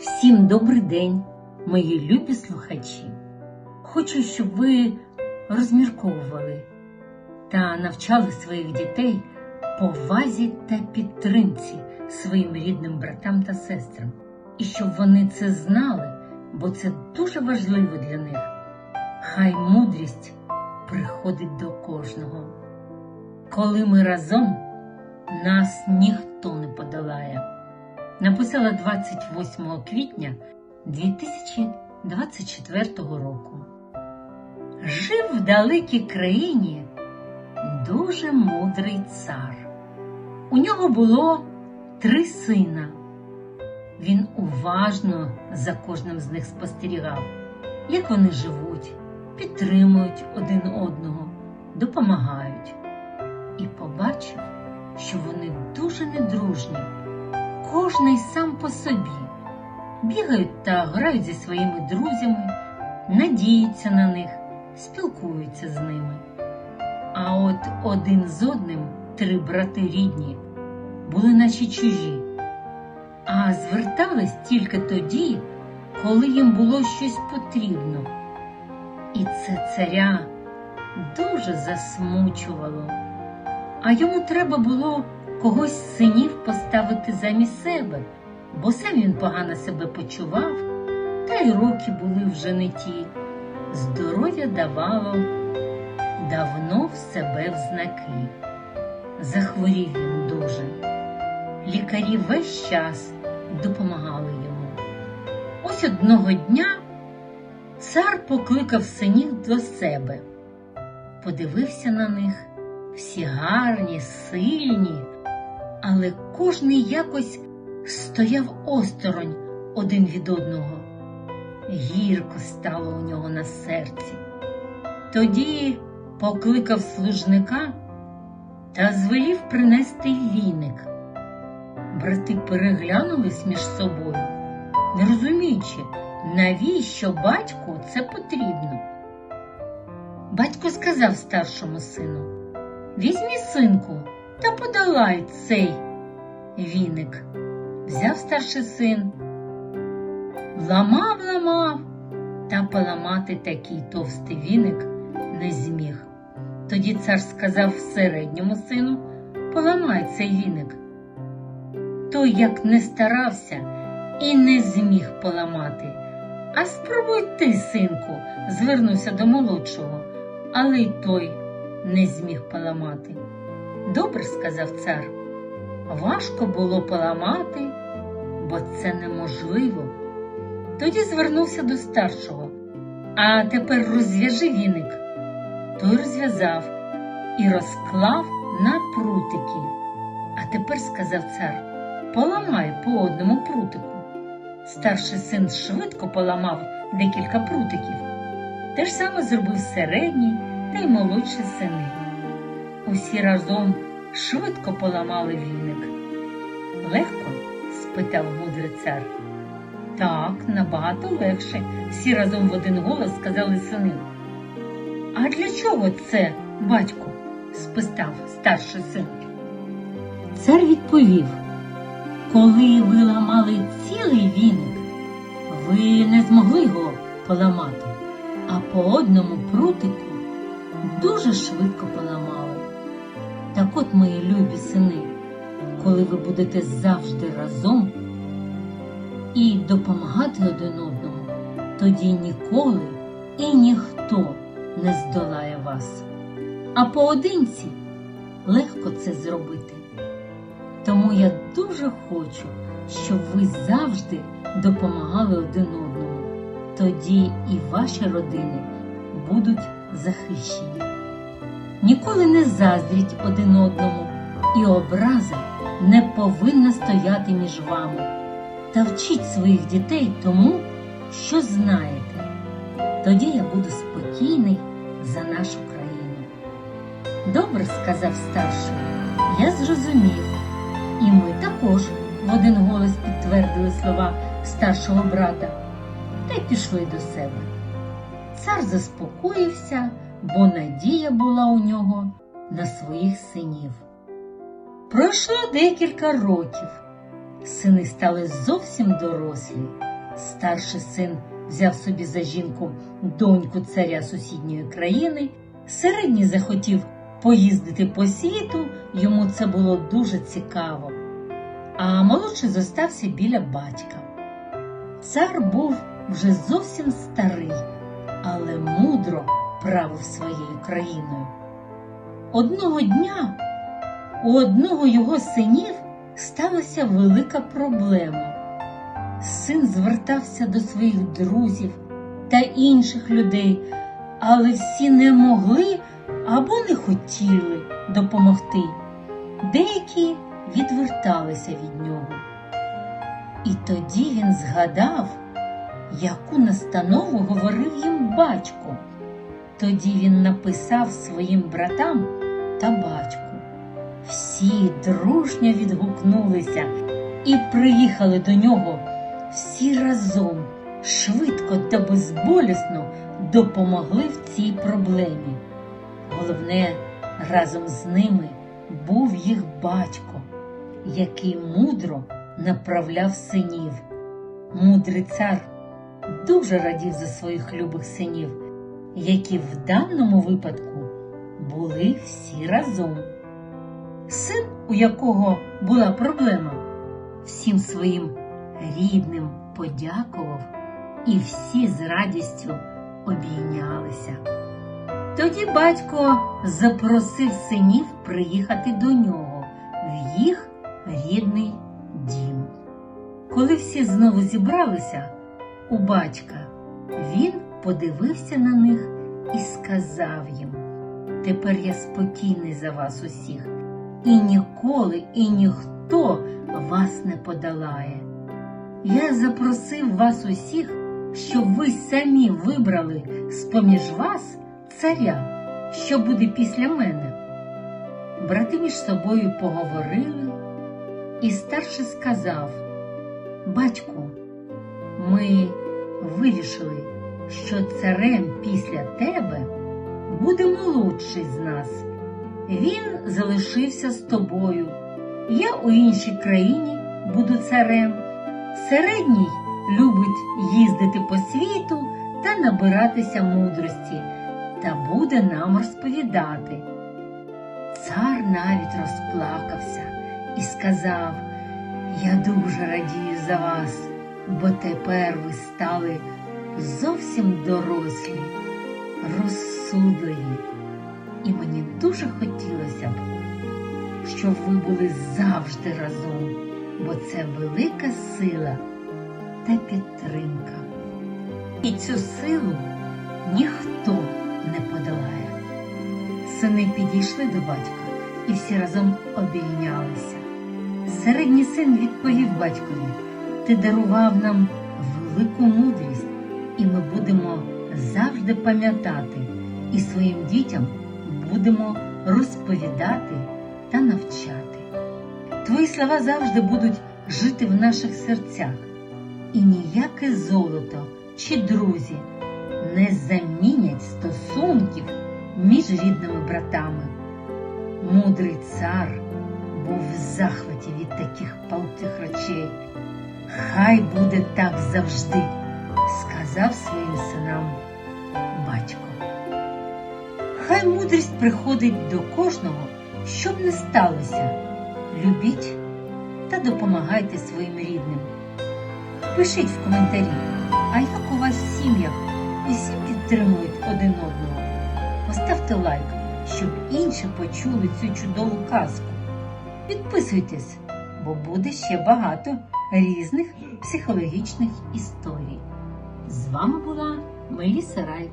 Всім добрий день, мої любі слухачі. Хочу, щоб ви розмірковували та навчали своїх дітей повазі та підтримці своїм рідним братам та сестрам, і щоб вони це знали, бо це дуже важливо для них. Хай мудрість приходить до кожного. Коли ми разом, нас ніхто не подолає. Написала 28 квітня 2024 року. Жив в далекій країні дуже мудрий цар. У нього було три сина. Він уважно за кожним з них спостерігав, як вони живуть, підтримують один одного, допомагають. І побачив, що вони дуже недружні, кожний сам по собі, бігають та грають зі своїми друзями, надіються на них, спілкуються з ними. А от один з одним три брати рідні були наче чужі, а звертались тільки тоді, коли їм було щось потрібно. І це царя дуже засмучувало. А йому треба було когось з синів поставити замість себе, бо сам він погано себе почував, та й роки були вже не ті. Здоров'я давало давно в себе в знаки. Захворів він дуже. Лікарі весь час допомагали йому. Ось одного дня цар покликав синів до себе, подивився на них всі гарні, сильні, але кожний якось стояв осторонь один від одного. Гірко стало у нього на серці. Тоді покликав служника та звелів принести віник. Брати переглянулись між собою, не розуміючи, навіщо батьку це потрібно. Батько сказав старшому сину Візьмі синку та подолай цей віник. Взяв старший син, ламав, ламав, та поламати такий товстий віник не зміг. Тоді цар сказав середньому сину поламай цей віник. Той як не старався і не зміг поламати. А спробуй ти, синку, звернувся до молодшого, але й той не зміг поламати. Добре, сказав цар, важко було поламати, бо це неможливо. Тоді звернувся до старшого, а тепер розв'яжи віник. Той розв'язав і розклав на прутики. А тепер, сказав цар, поламай по одному прутику. Старший син швидко поламав декілька прутиків. Те ж саме зробив середній та й молодші сини. Усі разом швидко поламали віник. Легко? спитав мудрий цар. Так, набагато легше, всі разом в один голос сказали сини. А для чого це, батько? спитав старший син. Цар відповів, коли ви ламали цілий віник, ви не змогли його поламати, а по одному прутику дуже швидко поламали. Так от, мої любі сини, коли ви будете завжди разом і допомагати один одному, тоді ніколи і ніхто не здолає вас. А поодинці легко це зробити. Тому я дуже хочу, щоб ви завжди допомагали один одному. Тоді і ваші родини будуть захищені. Ніколи не заздріть один одному, і образа не повинна стояти між вами. Та вчіть своїх дітей тому, що знаєте. Тоді я буду спокійний за нашу країну. Добре, сказав старший, я зрозумів. І ми також в один голос підтвердили слова старшого брата та й пішли до себе. Цар заспокоївся, бо надія була у нього на своїх синів. Пройшло декілька років. Сини стали зовсім дорослі. Старший син взяв собі за жінку доньку царя сусідньої країни, середній захотів поїздити по світу, йому це було дуже цікаво. А молодший зостався біля батька. Цар був вже зовсім старий, але мудро правив своєю країною. Одного дня у одного його синів сталася велика проблема. Син звертався до своїх друзів та інших людей, але всі не могли або не хотіли допомогти. Деякі відверталися від нього. І тоді він згадав, яку настанову говорив їм батько. Тоді він написав своїм братам та батьку. Всі дружньо відгукнулися і приїхали до нього всі разом, швидко та безболісно допомогли в цій проблемі. Головне, разом з ними був їх батько, який мудро направляв синів. Мудрий цар дуже радів за своїх любих синів, які в даному випадку були всі разом. Син, у якого була проблема, всім своїм рідним подякував, і всі з радістю обійнялися. Тоді батько запросив синів приїхати до нього в їх рідний дім. Коли всі знову зібралися у батька, він подивився на них і сказав їм: Тепер я спокійний за вас усіх, і ніколи і ніхто вас не подолає. Я запросив вас усіх, щоб ви самі вибрали з-поміж вас царя, що буде після мене. Брати між собою поговорили, і старший сказав: Батьку, ми вирішили, що царем після тебе буде молодший з нас. Він залишився з тобою. Я у іншій країні буду царем. Середній любить їздити по світу та набиратися мудрості, та буде нам розповідати. Цар навіть розплакався і сказав, я дуже радію за вас, бо тепер ви стали зовсім дорослі, розсудливі, і мені дуже хотілося б, щоб ви були завжди разом, бо це велика сила та підтримка. І цю силу ніхто не подолає. Сини підійшли до батька і всі разом обійнялися. Середній син відповів батькові: Ти дарував нам велику мудрість, і ми будемо завжди пам'ятати, і своїм дітям будемо розповідати та навчати. Твої слова завжди будуть жити в наших серцях, і ніяке золото чи друзі не замінять стосунків між рідними братами. Мудрий цар був в захваті від таких палких речей. Хай буде так завжди, сказав своїм синам батько. Хай мудрість приходить до кожного, щоб не сталося. Любіть та допомагайте своїм рідним. Пишіть в коментарі, а як у вас в сім'ях усі підтримують один одного. Поставте лайк, щоб інші почули цю чудову казку. Підписуйтесь, бо буде ще багато різних психологічних історій. З вами була Меліса Рай.